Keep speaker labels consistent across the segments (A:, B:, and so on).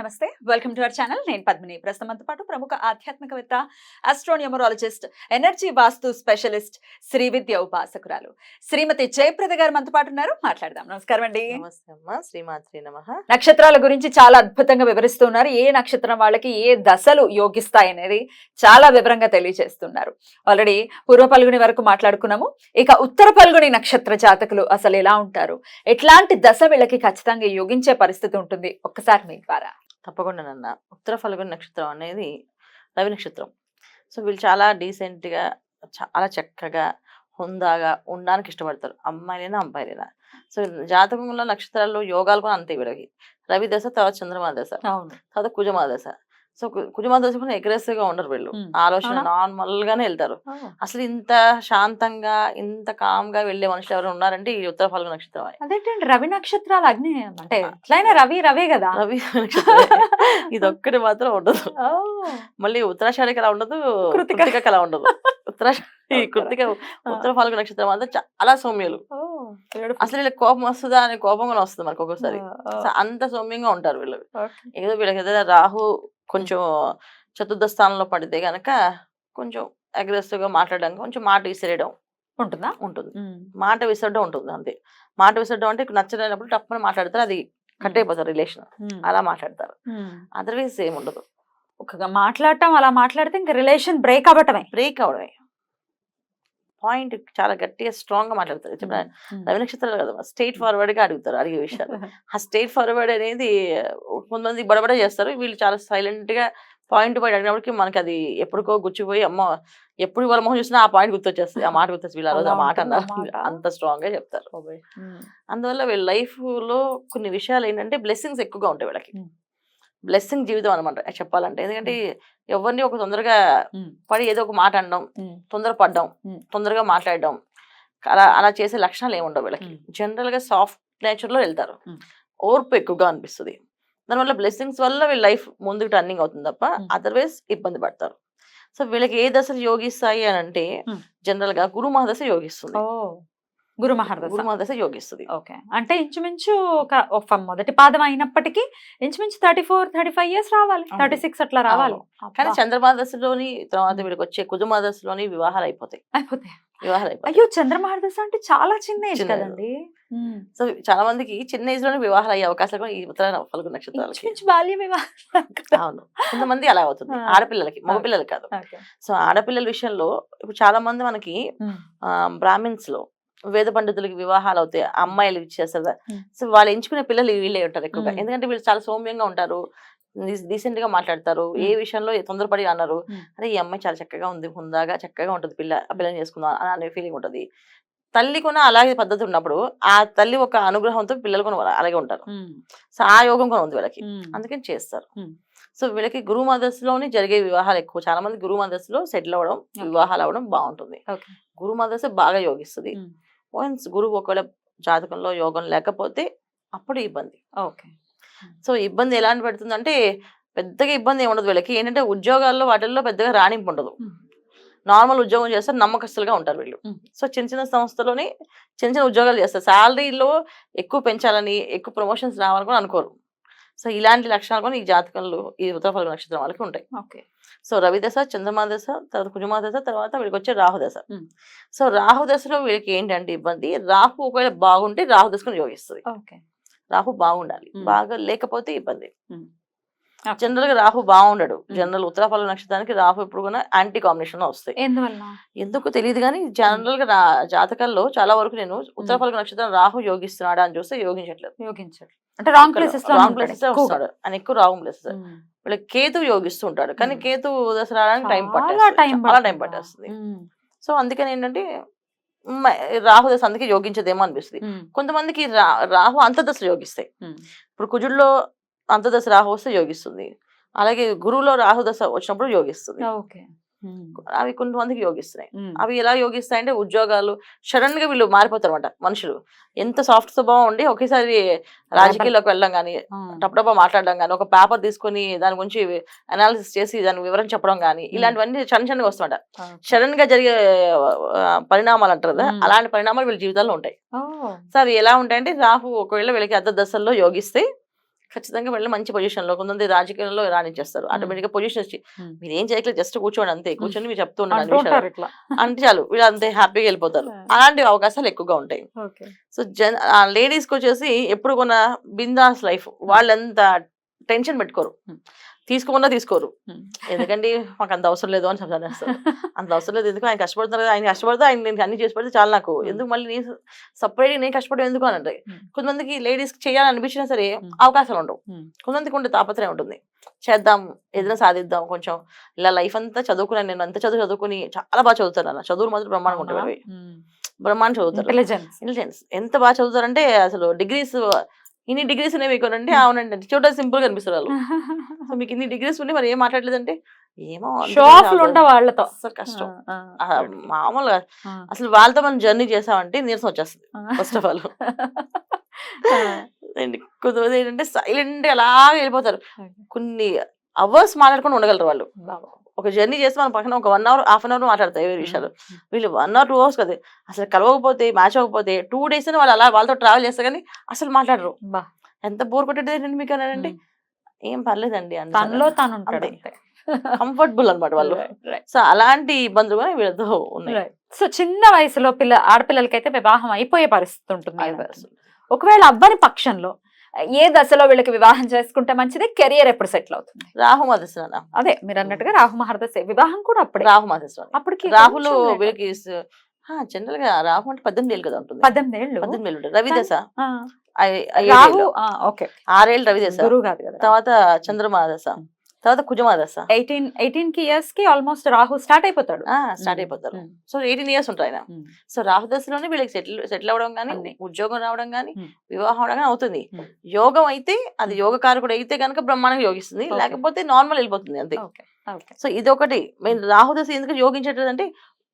A: నమస్తే. Welcome to our channel. నేను పద్మిని. ప్రస్తుతం మనతో పాటు ప్రముఖ ఆధ్యాత్మికవేత్త astronumerologist energy vastu specialist Sri Vidya ఉపాసకురాలు శ్రీమతి జయప్రద గారు మనతో పాటు ఉన్నారు. మాట్లాడదాం. నమస్కారం అండి.
B: శ్రీమాత్రి నమ.
A: నక్షత్రాల గురించి చాలా అద్భుతంగా వివరిస్తున్నారు ఏ నక్షత్రం వాళ్ళకి ఏ దశలు యోగిస్తాయి అనేది చాలా వివరంగా తెలియజేస్తున్నారు. ఆల్రెడీ పూర్వ పల్గుని వరకు మాట్లాడుకున్నాము. ఇక ఉత్తర పల్గుని నక్షత్ర జాతకులు అసలు ఎలా ఉంటారు? ఎట్లాంటి దశ వీళ్ళకి ఖచ్చితంగా యోగించే పరిస్థితి ఉంటుంది? ఒక్కసారి మీ ద్వారా.
B: తప్పకుండా నాన్న. ఉత్తర ఫల్గుని నక్షత్రం అనేది రవి నక్షత్రం. సో వీళ్ళు చాలా డీసెంట్గా చాలా చక్కగా హుందాగా ఉండడానికి ఇష్టపడతారు. అమ్మాయిలైనా అబ్బాయిలైనా. సో జాతకంలో నక్షత్రాల్లో యోగాలు కూడా అంతే వీళ్ళకి. రవి దశ తర్వాత చంద్రమా దశ. తర్వాత కుజమా దశ. సో కు- కుజమా దశ కూడా aggressive గా ఉండరు వీళ్ళు. ఆలోచన? నార్మల్ గానే వెళ్తారు. అసలు ఇంత శాంతంగా ఇంత కామ్గా వెళ్ళే మనుషులు ఎవరు ఉన్నారంటే ఈ ఉత్తర ఫల్గు నక్షత్రం
A: అదేంటండి? రవి నక్షత్రాలు అగ్ని అంటే ఎట్లయినా రవి రవే కదా?
B: రవి ఇది ఒక్కటి మాత్రం ఉండదు. మళ్ళీ ఉత్తరాషాఢకి అలా ఉండదు
A: కృతిక.
B: అలా ఉండదు. ఉత్తరాషాఢి కృతిక ఉత్తర ఫాల్గు నక్షత్రం అంతా చాలా సౌమ్యులు. అసలు వీళ్ళకి కోపం వస్తుందా అనే కోపం కూడా వస్తుంది మనకు ఒక్కొక్కసారి. అంత సౌమ్యంగా ఉంటారు వీళ్ళు. ఏదో వీళ్ళకి ఏదైనా రాహు కొంచెం చతుర్థ స్థానంలో పడితే గనక కొంచెం అగ్రెసివ్గా మాట్లాడడం కొంచెం మాట విసిరేయడం
A: ఉంటుందా?
B: ఉంటుంది. మాట విసరడం ఉంటుంది అంతే. మాట విసరడం అంటే నచ్చలేనప్పుడు టప్పని మాట్లాడతారు అది కట్ అయిపోతారు రిలేషన్. అలా మాట్లాడతారు. అదర్వైజ్ ఏం ఉండదు.
A: ఒక మాట్లాడటం అలా మాట్లాడితే ఇంకా రిలేషన్ బ్రేక్ అవ్వటమే.
B: బ్రేక్ అవడమే పాయింట్ చాలా గట్టిగా స్ట్రాంగ్గా మాట్లాడతారు. రవి నక్షత్రాలు కదా స్ట్రైట్ ఫార్వర్డ్గా అడుగుతారు అడిగే విషయాలు. ఆ స్ట్రైట్ ఫార్వర్డ్ అనేది కొంతమంది బడబడ చేస్తారు. వీళ్ళు చాలా సైలెంట్గా పాయింట్ పాయింట్ అడిగినప్పటికి మనకి అది ఎప్పటికో గుచ్చిపోయి అమ్మ ఎప్పుడు వాళ్ళ మొహం చూసినా ఆ పాయింట్ గుర్తొచ్చేస్తుంది. ఆ మాట గుర్తొచ్చి వీళ్ళు ఆ రోజు ఆ మాట అన్నారు? అంత స్ట్రాంగ్గా చెప్తారు అందువల్ల వీళ్ళ లైఫ్లో కొన్ని విషయాలు ఏంటంటే బ్లెస్సింగ్స్ ఎక్కువగా ఉంటాయి వీళ్ళకి. బ్లెస్సింగ్ జీవితం అనమాట చెప్పాలంటే ఎందుకంటే ఎవరిని ఒక తొందరగా పడి ఏదో ఒక మాట అనడం
A: ఉమ్,
B: తొందరపడ్డం
A: Hmm.
B: తొందరగా మాట్లాడడం అలా అలా చేసే లక్షణాలు ఏమి ఉండవు వీళ్ళకి. జనరల్గా సాఫ్ట్ నేచర్లో వెళ్తారు. ఓర్పు ఎక్కువగా అనిపిస్తుంది దానివల్ల బ్లెస్సింగ్స్ వల్ల వీళ్ళ లైఫ్ ముందుకు టర్నింగ్ అవుతుంది తప్ప. అదర్వైజ్ ఇబ్బంది పడతారు సో వీళ్ళకి ఏ దశలు యోగిస్తాయి అని అంటే. జనరల్గా గురు మహాదశ యోగిస్తుంది
A: గురు మహర్దశ
B: గురు యోగిస్తుంది.
A: ఓకే. అంటే ఇంచుమించు ఒక మొదటి పాదం అయినప్పటికీ ఇంచుమించు thirty four thirty five years రావాలి. థర్టీ సిక్స్ అట్లా రావాలి.
B: కానీ
A: అబ్బా,
B: చంద్రమాదశలోని తర్వాత. వీళ్ళకి వచ్చే కుజమాదశలోని వివాహాలు అయిపోతాయి.
A: అయిపోతాయి
B: వివాహాలు అయిపోతాయి
A: అయ్యో చంద్రమహర్దశ అంటే చాలా చిన్న ఏజ్ కదండి.
B: సో చాలా మందికి చిన్న ఏజ్లోనే వివాహాలు అయ్యే అవకాశాలు కూడా ఈ ఉత్తర ఫల్గు నక్షత్రాలకి.
A: ఇంచుమించు బాల్యం వివాహం.
B: అవును. కొంతమంది అలా అవుతుంది. ఆడపిల్లలకి మగపిల్లలు కాదు. సో ఆడపిల్లల విషయంలో ఇప్పుడు చాలా మంది మనకి. బ్రాహ్మిన్స్లో వేద పండితులకి వివాహాలు అవుతాయి అమ్మాయిలు ఇచ్చేస్తారు. సో వాళ్ళు ఎంచుకునే పిల్లలు వీళ్ళే ఉంటారు ఎక్కువగా. ఎందుకంటే వీళ్ళు చాలా సౌమ్యంగా ఉంటారు డీసెంట్గా మాట్లాడతారు ఏ. విషయంలో తొందరపడి అన్నారు. అరే ఈ అమ్మాయి చాలా చక్కగా ఉంది హుందాగా చక్కగా ఉంటుంది పిల్ల ఆ పిల్లని చేసుకుందాం అని అనే ఫీలింగ్ ఉంటుంది తల్లి కూడా అలాగే పద్ధతి ఉన్నప్పుడు ఆ తల్లి ఒక అనుగ్రహంతో పిల్లలు కూడా అలాగే ఉంటారు. సో ఆ యోగం కూడా ఉంది వీళ్ళకి. అందుకని చేస్తారు. సో వీళ్ళకి గురు మదస్సులోని జరిగే వివాహాలు ఎక్కువ చాలా మంది గురు మదస్సులో సెటిల్ అవ్వడం. వివాహాలు అవ్వడం బాగుంటుంది. గురు మదస్సు బాగా యోగిస్తుంది. వన్స్ గురువు ఒకవేళ జాతకంలో యోగం లేకపోతే అప్పుడు ఇబ్బంది.
A: ఓకే.
B: సో ఇబ్బంది ఎలాంటి పెడుతుందంటే పెద్దగా ఇబ్బంది ఏమి ఉండదు వీళ్ళకి. ఏంటంటే ఉద్యోగాల్లో వాటిల్లో పెద్దగా రాణింపు ఉండదు. నార్మల్ ఉద్యోగం చేస్తారు నమ్మకస్తులుగా ఉంటారు వీళ్ళు. సో చిన్న చిన్న సంస్థలోని చిన్న చిన్న ఉద్యోగాలు చేస్తారు. శాలరీలో ఎక్కువ పెంచాలని ఎక్కువ ప్రమోషన్స్ రావాలని కూడా అనుకోరు. సో ఇలాంటి లక్షణాలు కూడా ఈ జాతకంలో ఈ ఉత్తరఫల నక్షత్రం వాళ్ళకి ఉంటాయి.
A: ఓకే.
B: సో రవి దశ చంద్రమా దశ తర్వాత కుజమా దశ తర్వాత వీళ్ళకి వచ్చే రాహు దశ
A: Hmm.
B: సో రాహు దశలో వీళ్ళకి ఏంటంటే ఇబ్బంది? రాహు ఒకవేళ బాగుంటే రాహు దశకుని యోగిస్తుంది
A: ఓకే.
B: రాహు బాగుండాలి. బాగా లేకపోతే ఇబ్బంది. జనరల్గా రాహు బాగుండడు.
A: Hmm.
B: జనరల్ ఉత్తరాఫల నక్షత్రానికి రాహు ఎప్పుడు కూడా యాంటీ కాంబినేషన్ వస్తాయి. ఎందుకు తెలియదు కానీ జనరల్గా జాతకాల్లో చాలా వరకు నేను ఉత్తరాఫల నక్షత్రం రాహు యోగిస్తున్నాడా అని చూస్తే యోగించట్లేదు.
A: యోగించాడు. అంటే రాంగ్ ప్లేసెస్లో
B: రాంగ్ ప్లేసెస్ వస్తాడు. ఆయన ఎక్కువ రాంగ్ ప్లేసెస్. వీళ్ళకి కేతు యోగిస్తూ ఉంటాడు. కానీ
A: Hmm.
B: కేతు దశ రావడానికి టైం పట్టేస్తుంది.
A: టైం
B: చాలా టైం? పట్టేస్తుంది. సో అందుకని ఏంటంటే రాహు దశ అందుకే యోగించదేమో అనిపిస్తుంది. కొంతమందికి రాహు అంతర్దశలు యోగిస్తాయి. ఇప్పుడు కుజుల్లో అంతర్దశ రాహు వస్తే యోగిస్తుంది. అలాగే గురువులో రాహు దశ వచ్చినప్పుడు యోగిస్తుంది. అవి కొంతమందికి యోగిస్తున్నాయి. అవి ఎలా యోగిస్తాయంటే ఉద్యోగాలు సడన్గా వీళ్ళు మారిపోతారు అనమాట మనుషులు. ఎంత సాఫ్ట్ స్వభావం ఉండి ఒకేసారి రాజకీయాల్లోకి వెళ్ళడం కానీ టపటపా మాట్లాడడం కానీ ఒక పేపర్ తీసుకొని దాని గురించి అనాలిసిస్ చేసి దాని వివరం చెప్పడం కానీ ఇలాంటివన్నీ చిన్న చిన్నగా వస్తుంట సడన్గా జరిగే పరిణామాలు అంటారు కదా. అలాంటి పరిణామాలు వీళ్ళ జీవితాల్లో ఉంటాయి. సో అవి ఎలా ఉంటాయంటే రాహు ఒకవేళ వీళ్ళకి అర్ధ దశల్లో యోగిస్తే ఖచ్చితంగా వీళ్ళు మంచి పొజిషన్లో కొంతమంది రాజకీయాల్లో రాణించేస్తారు. ఆటోమేటిక్గా పొజిషన్ వచ్చి. మీరు ఏం చేయట్లేదు జస్ట్ కూర్చోండి అంతే కూర్చొని మీరు చెప్తూ అంటే చాలు వీళ్ళు అంతే హ్యాపీగా వెళ్ళిపోతారు. అలాంటి అవకాశాలు ఎక్కువగా ఉంటాయి. సో జన్ లేడీస్కి వచ్చేసి ఎప్పుడు కొన్న బిందాస్ లైఫ్ వాళ్ళు ఎంత టెన్షన్ పెట్టుకోరు. తీసుకోమన్నా తీసుకోరు. ఎందుకంటే మాకు అంత అవసరం లేదు అని చెప్తారు అంత అవసరం లేదు. ఎందుకు? ఆయన కష్టపడుతున్నారు కదా ఆయన కష్టపడితే ఆయన నేను అన్ని చేసి పెడితే చాలా నాకు. ఎందుకు మళ్ళీ నేను సపరేట్ నేను కష్టపడడం ఎందుకు అని అంటే. కొంతమందికి లేడీస్కి చేయాలని అనిపించినా సరే. అవకాశాలు ఉండవు. కొంతమందికి ఉండే తాపత్రయం ఉంటుంది. చేద్దాం ఏదైనా సాధిద్దాం కొంచెం. ఇలా లైఫ్ అంతా చదువుకున్నాను నేను అంత చదువు చదువుకుని చాలా బాగా చదువుతాను అన్న చదువులు మాత్రం బ్రహ్మాండంగా ఉంటాయి. బ్రహ్మాండం చదువుతారు.
C: ఇంటెలిజెన్స్
B: ఇంటెలిజెన్స్ ఎంత బాగా చదువుతారంటే అసలు డిగ్రీస్ ఇన్ని డిగ్రీస్ అనేవి మీకోనండి అవునండి. చూడడానికి సింపుల్గా అనిపిస్తారు వాళ్ళు. సో మీకు ఇన్ని డిగ్రీస్ ఉండి మరి ఏం మాట్లాడలేదంటే ఏమో అందుకని
C: షో ఆఫ్లు
B: నాకు
C: ఉంటా వాళ్ళతో.
B: అస్సలు కష్టం. మామూలుగా అసలు వాళ్ళతో మనం జర్నీ చేసామంటే నీరసం వచ్చేస్తుంది. ఫస్ట్ ఆఫ్ ఆల్ కొంతమంది ఏంటంటే సైలెంట్ అలా వెళ్ళిపోతారు. కొన్ని అవర్స్ మాట్లాడుకొని ఉండగలరు వాళ్ళు. ఒక జర్నీ చేస్తే మన పక్కన ఒక one hour half an hour మాట్లాడతాయి ఏ విషయాలు. వీళ్ళు వన్ అవర్ టూ అవర్స్ కదా. అసలు కలవకపోతే మ్యాచ్ అవ్వకపోతే టూ డేస్ అని వాళ్ళు అలా వాళ్ళతో ట్రావెల్ చేస్తారు కానీ అసలు మాట్లాడరు. ఎంత బోర్ కొట్టేది మీకు అనండి ఏం పర్లేదండి
C: తనలో తాను ఉంటాడు.
B: కంఫర్టబుల్ అనమాట వాళ్ళు. సో అలాంటి ఇబ్బందులు కూడా వీళ్ళతో ఉన్నాయి.
C: సో చిన్న వయసులో పిల్ల ఆడపిల్లలకైతే వివాహం అయిపోయే పరిస్థితి ఉంటుంది. ఒకవేళ అవ్వని పక్షంలో ఏ దశలో వీళ్ళకి వివాహం చేసుకుంటే మంచిది? కెరియర్ ఎప్పుడు సెటిల్ అవుతుంది?
B: రాహు మధుసూదన
C: అదే మీరు అన్నట్టుగా రాహు మహర్దశ వివాహం కూడా అప్పుడే.
B: రాహు మధుసూదన
C: అప్పటికి
B: రాహులు. వీళ్ళకి జనరల్గా రాహు అంటే పద్దెనిమిది ఏళ్ళు కదా ఉంటుంది.
C: పద్దెనిమిది ఏళ్ళు?
B: పద్దెనిమిది ఏళ్ళు ఉంటుంది. రవి దశ
C: ఆ,
B: ఐ- ఐ-
C: రాహు
B: ఏడేళ్ళు.
C: ఓకే.
B: ఆరేళ్ళు రవి దశ
C: గురువు కాదు కదా.
B: తర్వాత చంద్రమా దశ తర్వాత కుజమా దశ
C: ఎయిటీన్ ఎయిటీన్కి ఇయర్స్కి ఆల్మోస్ట్ రాహు స్టార్ట్ అయిపోతాడు
B: స్టార్ట్ అయిపోతారు
C: ఉమ్,
B: సో ఎయిటీన్ ఇయర్స్ ఉంటాయి ఆయన సో రాహు దశలోనే వీళ్ళకి సెటిల్ సెటిల్ అవ్వడం కానీ. ఉద్యోగం రావడం కానీ. వివాహం అవడం కానీ అవుతుంది. యోగం అయితే అది. యోగ కారకుడు అయితే కనుక బ్రహ్మాండంగా యోగిస్తుంది. లేకపోతే నార్మల్ వెళ్ళిపోతుంది అంతే సో ఇది ఒకటి మెయిన్ రాహు దశ ఎందుకు యోగించట్లేదు అంటే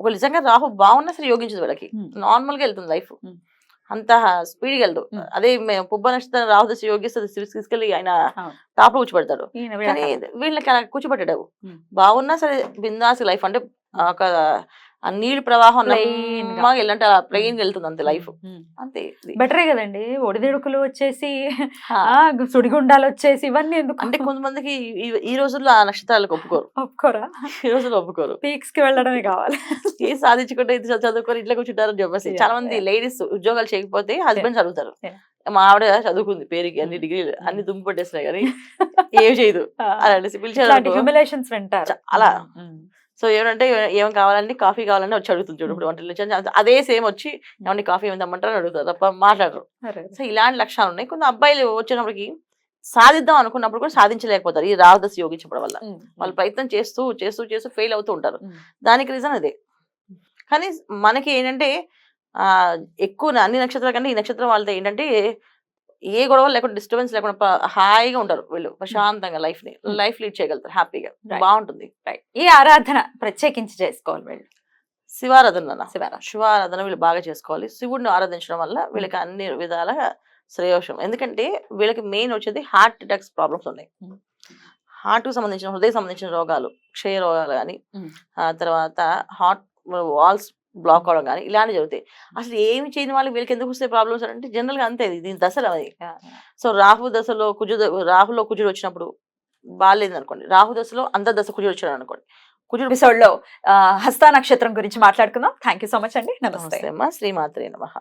B: ఒక నిజంగా రాహు బాగున్నా సరే యోగించదు వీళ్ళకి. నార్మల్గా వెళ్తుంది లైఫ్. అంత స్పీడ్గా వెళ్దు
C: ఉమ్.
B: అదే మే- పుబ్బ నక్షత్రం రాహు దశ యోగిస్తుంది తీసుకెళ్ళి ఆయన. టాప్లో కూర్చోబెడతాడు కానీ. వీళ్ళకి అలా కూర్చోబెట్టాడు. బాగున్నా సరే బిందాసి లైఫ్ అంటే ఒక ఆ నీళ్ళు ప్రవాహం. వెళ్ళంటే ప్లెయిన్ వెళ్తుంది అంతే లైఫ్. అంతే.
C: బెటరే కదండి ఒడిదుడుకులు వచ్చేసి సుడిగుండాలు వచ్చేసి ఇవన్నీ ఎందుకు
B: అంటే కొంతమందికి ఈ- రోజుల్లో ఆ నక్షత్రాలకు ఒప్పుకోరు
C: ఒప్పుకోరా
B: ఈ రోజుల్లో ఒప్పుకోరు
C: పీక్స్కి వెళ్ళడమే కావాలి
B: ఏ సాధించుకుంటే ఇది చదువుకొని ఇట్లా కూర్చుంటారని చెప్పేసి చాలా మంది. లేడీస్ ఉద్యోగాలు చేయకపోతే అడుగుతారు
C: Yeah.
B: మా ఆవిడ చదువుకుంది పేరుకి అన్ని
C: Mm.
B: డిగ్రీలు
C: Mm.
B: అన్ని దుమ్ము పట్టేసినాయి కానీ ఏం చేయదు అలా అనేసి పిలిచారు చాలా. సో ఏమంటే ఏం కావాలండి కాఫీ కావాలని వచ్చి అడుగుతుంది చూడు ఇప్పుడు వంటలు అదే సేమ్ వచ్చి ఏమండి కాఫీ ఏమి తెమ్మంటారు అడుగుతారు తప్ప మాట్లాడరు. సో ఇలాంటి లక్షణాలు ఉన్నాయి. కొంత అబ్బాయిలు వచ్చినప్పటికి సాధిద్దాం అనుకున్నప్పుడు కూడా సాధించలేకపోతారు ఈ రాహదశ యోగించడం వల్ల. వాళ్ళు ప్రయత్నం చేస్తూ చేస్తూ చేస్తూ ఫెయిల్ అవుతూ ఉంటారు. దానికి రీజన్ అదే. కానీ మనకి ఏంటంటే ఆ ఎక్కువ అన్ని నక్షత్రాల కంటే ఈ నక్షత్రం వాళ్ళతో ఏంటంటే ఏ గొడవ లేకుండా డిస్టర్బెన్స్ లేకుండా హాయిగా ఉంటారు వీళ్ళు ప్రశాంతంగా
C: లైఫ్ని.
B: లైఫ్ లీడ్ చేయగలుగుతారు హ్యాపీగా. బాగుంటుంది.
C: ఈ ఆరాధన ప్రత్యేకించి చేసుకోవాలి వీళ్ళు
B: శివారాధన శివారాధన వీళ్ళు బాగా చేసుకోవాలి శివుడిని ఆరాధించడం వల్ల వీళ్ళకి అన్ని విధాల శ్రేయోషం ఎందుకంటే వీళ్ళకి మెయిన్ వచ్చేది హార్ట్ అటాక్స్ ప్రాబ్లమ్స్ ఉన్నాయి. హార్ట్కు సంబంధించిన హృదయ సంబంధించిన రోగాలు క్షయ రోగాలు కానీ. ఆ తర్వాత హార్ట్ వాల్స్ బ్లాక్ అవడం కానీ ఇలాంటివి జరుగుతాయి. అసలు ఏమి చేయని వాళ్ళకి వీళ్ళకి ఎందుకు వస్తే ప్రాబ్లమ్స్ అంటే జనరల్గా అంతే ఇది దీని దశలు అది. సో రాహు దశలో కుజు రాహులో కుజుడు వచ్చినప్పుడు బాగాలేదు అనుకోండి రాహు దశలో అంత దశ కుజుడు వచ్చాడు అనుకోండి కుజుడు
C: ఎపిసోడ్లో ఆ, హస్త నక్షత్రం గురించి మాట్లాడుకుందాం. థ్యాంక్ యూ సో మచ్ అండి. నమస్తే.
B: నమస్తే అమ్మా. శ్రీమాత్రే నమః.